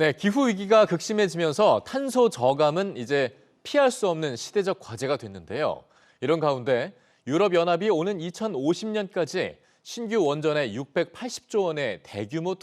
네, 기후 위기가 극심해지면서 탄소 저감은 이제 피할 수 없는 시대적 과제가 됐는데요. 이런 가운데 유럽 연합이 오는 2050년까지 신규 원전에 680조 원의 대규모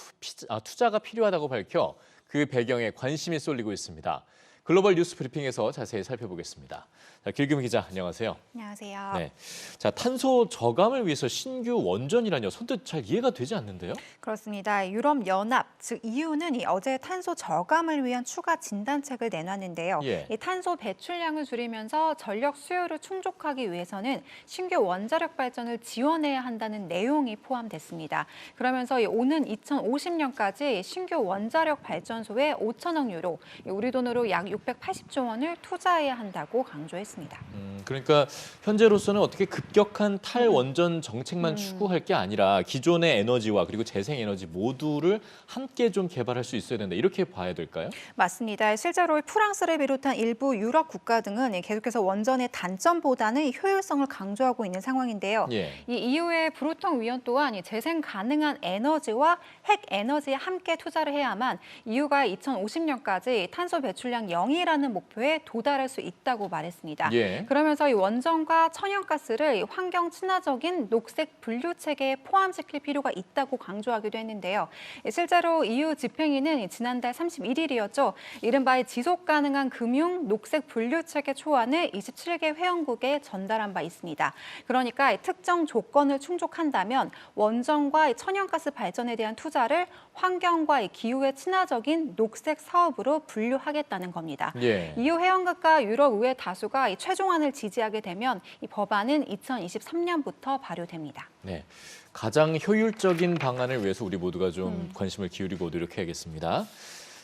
아, 투자가 필요하다고 밝혀 그 배경에 관심이 쏠리고 있습니다. 글로벌 뉴스 브리핑에서 자세히 살펴보겠습니다. 자, 길금 기자, 안녕하세요. 안녕하세요. 네, 자 탄소 저감을 위해서 신규 원전이라뇨. 선뜻 잘 이해가 되지 않는데요. 그렇습니다. 유럽 연합 즉 EU는 이 어제 탄소 저감을 위한 추가 진단책을 내놨는데요. 예. 이 탄소 배출량을 줄이면서 전력 수요를 충족하기 위해서는 신규 원자력 발전을 지원해야 한다는 내용이 포함됐습니다. 그러면서 이 오는 2050년까지 신규 원자력 발전소에 5천억 유로, 이 우리 돈으로 약 680조 원을 투자해야 한다고 강조했습니다. 음, 그러니까 현재로서는 어떻게 급격한 탈원전 정책만 추구할 게 아니라 기존의 에너지와 그리고 재생에너지 모두를 함께 좀 개발할 수 있어야 된다. 이렇게 봐야 될까요? 맞습니다. 실제로 프랑스를 비롯한 일부 유럽 국가 등은 계속해서 원전의 단점보다는 효율성을 강조하고 있는 상황인데요. 예. 이 EU의 브루통 위원 또한 이 재생 가능한 에너지와 핵 에너지에 함께 투자를 해야만 EU가 2050년까지 탄소 배출량 0 이라는 목표에 도달할 수 있다고 말했습니다. 예. 그러면서 이 원전과 천연가스를 이 환경 친화적인 녹색 분류 체계에 포함시킬 필요가 있다고 강조하기도 했는데요. 예, 실제로 EU 집행위는 이 지난달 31일이었죠. 이른바 이 지속 가능한 금융 녹색 분류 체계 초안을 27개 회원국에 전달한 바 있습니다. 그러니까 이 특정 조건을 충족한다면 원전과 이 천연가스 발전에 대한 투자를 환경과 이 기후에 친화적인 녹색 사업으로 분류하겠다는 겁니다. 예. EU 회원국과 유럽 의회 다수가 이 최종안을 지지하게 되면 이 법안은 2023년부터 발효됩니다. 네. 가장 효율적인 방안을 위해서 우리 모두가 좀 음. 관심을 기울이고 노력해야겠습니다.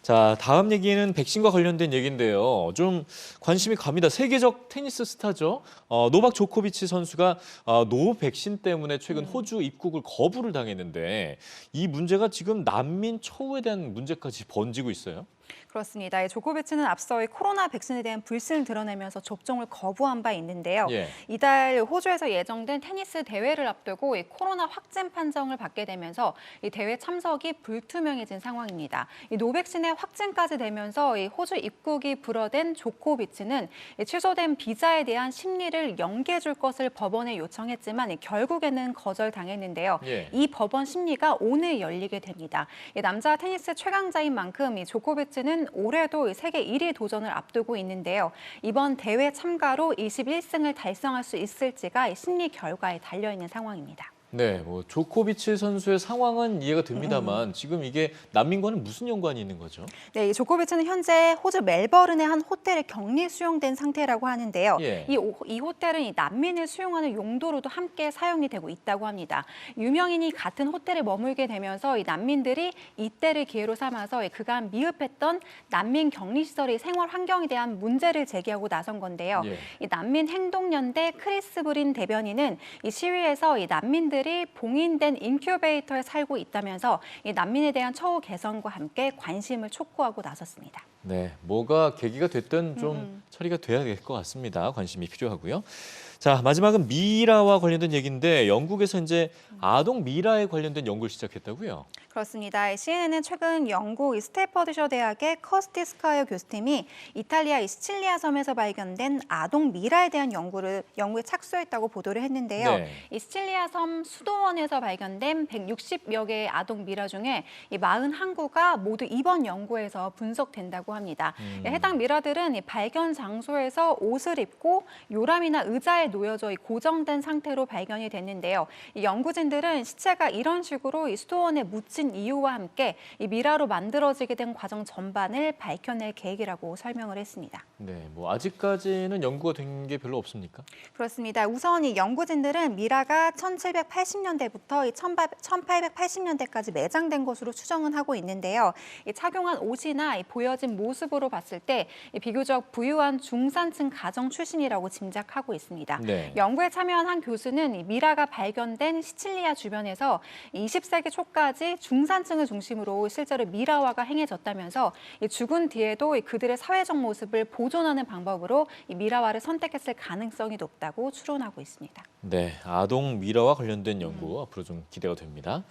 자, 다음 얘기는 백신과 관련된 얘기인데요. 좀 관심이 갑니다. 세계적 테니스 스타죠. 어, 노박 조코비치 선수가 어, 노 백신 때문에 최근 호주 입국을 거부를 당했는데 이 문제가 지금 난민 처우에 대한 문제까지 번지고 있어요. 그렇습니다. 이 조코비치는 앞서 이 코로나 백신에 대한 불신을 드러내면서 접종을 거부한 바 있는데요. 예. 이달 호주에서 예정된 테니스 대회를 앞두고 이 코로나 확진 판정을 받게 되면서 이 대회 참석이 불투명해진 상황입니다. 이 노백신의 확진까지 되면서 이 호주 입국이 불어된 조코비치는 이 취소된 비자에 대한 심리를 연기해 줄 것을 법원에 요청했지만 이 결국에는 거절당했는데요. 예. 이 법원 심리가 오늘 열리게 됩니다. 이 남자 테니스 최강자인 만큼 이 조코비치 는 올해도 이 세계 1위 도전을 앞두고 있는데요. 이번 대회 참가로 21승을 달성할 수 있을지가 이 심리 결과에 달려 있는 상황입니다. 네, 뭐 조코비치 선수의 상황은 이해가 됩니다만 지금 이게 난민과는 무슨 연관이 있는 거죠? 네, 이 조코비치는 현재 호주 멜버른의 한 호텔에 격리 수용된 상태라고 하는데요. 예. 이, 오- 이 호텔은 이 난민을 수용하는 용도로도 함께 사용이 되고 있다고 합니다. 유명인이 같은 호텔에 머물게 되면서 이 난민들이 이때를 기회로 삼아서 이 그간 미흡했던 난민 격리 시설의 생활 환경에 대한 문제를 제기하고 나선 건데요. 예. 이 난민 행동연대 크리스 브린 대변인은 이 시위에서 이 난민들이 봉인된 인큐베이터에 살고 있다면서 이 난민에 대한 처우 개선과 함께 관심을 촉구하고 나섰습니다. 네, 뭐가 계기가 됐든 좀 음. 처리가 돼야 될 것 같습니다. 관심이 필요하고요. 자, 마지막은 미라와 관련된 얘기인데 영국에서 이제 아동 미라에 관련된 연구를 시작했다고요. 그렇습니다. CNN은 최근 영국 이 스테퍼드셔 대학의 커스티 스카이어 교수팀이 이탈리아 이 시칠리아 섬에서 발견된 아동 미라에 대한 연구를 연구에 착수했다고 보도를 했는데요. 네. 이 시칠리아 섬 수도원에서 발견된 160여 개의 아동 미라 중에 이 41구가 모두 이번 연구에서 분석된다고 합니다. 음. 해당 미라들은 이 발견 장소에서 옷을 입고 요람이나 의자에 놓여져 이 고정된 상태로 발견이 됐는데요. 이 연구진들은 시체가 이런 식으로 이 수도원에 묻힌 이유와 함께 이 미라로 만들어지게 된 과정 전반을 밝혀낼 계획이라고 설명을 했습니다. 네, 뭐 아직까지는 연구가 된 게 별로 없습니까? 그렇습니다. 우선 이 연구진들은 미라가 1780년대부터 이 1880년대까지 매장된 것으로 추정은 하고 있는데요. 이 착용한 옷이나 이 보여진 모습으로 봤을 때이 비교적 부유한 중산층 가정 출신이라고 짐작하고 있습니다. 네. 연구에 참여한 한 교수는 이 미라가 발견된 시칠리아 주변에서 20세기 초까지 중산층을 중심으로 실제로 미라화가 행해졌다면서 이 죽은 뒤에도 이 그들의 사회적 모습을 보존하는 방법으로 이 미라화를 선택했을 가능성이 높다고 추론하고 있습니다. 네, 아동 미라와 관련된 연구 앞으로 좀 기대가 됩니다.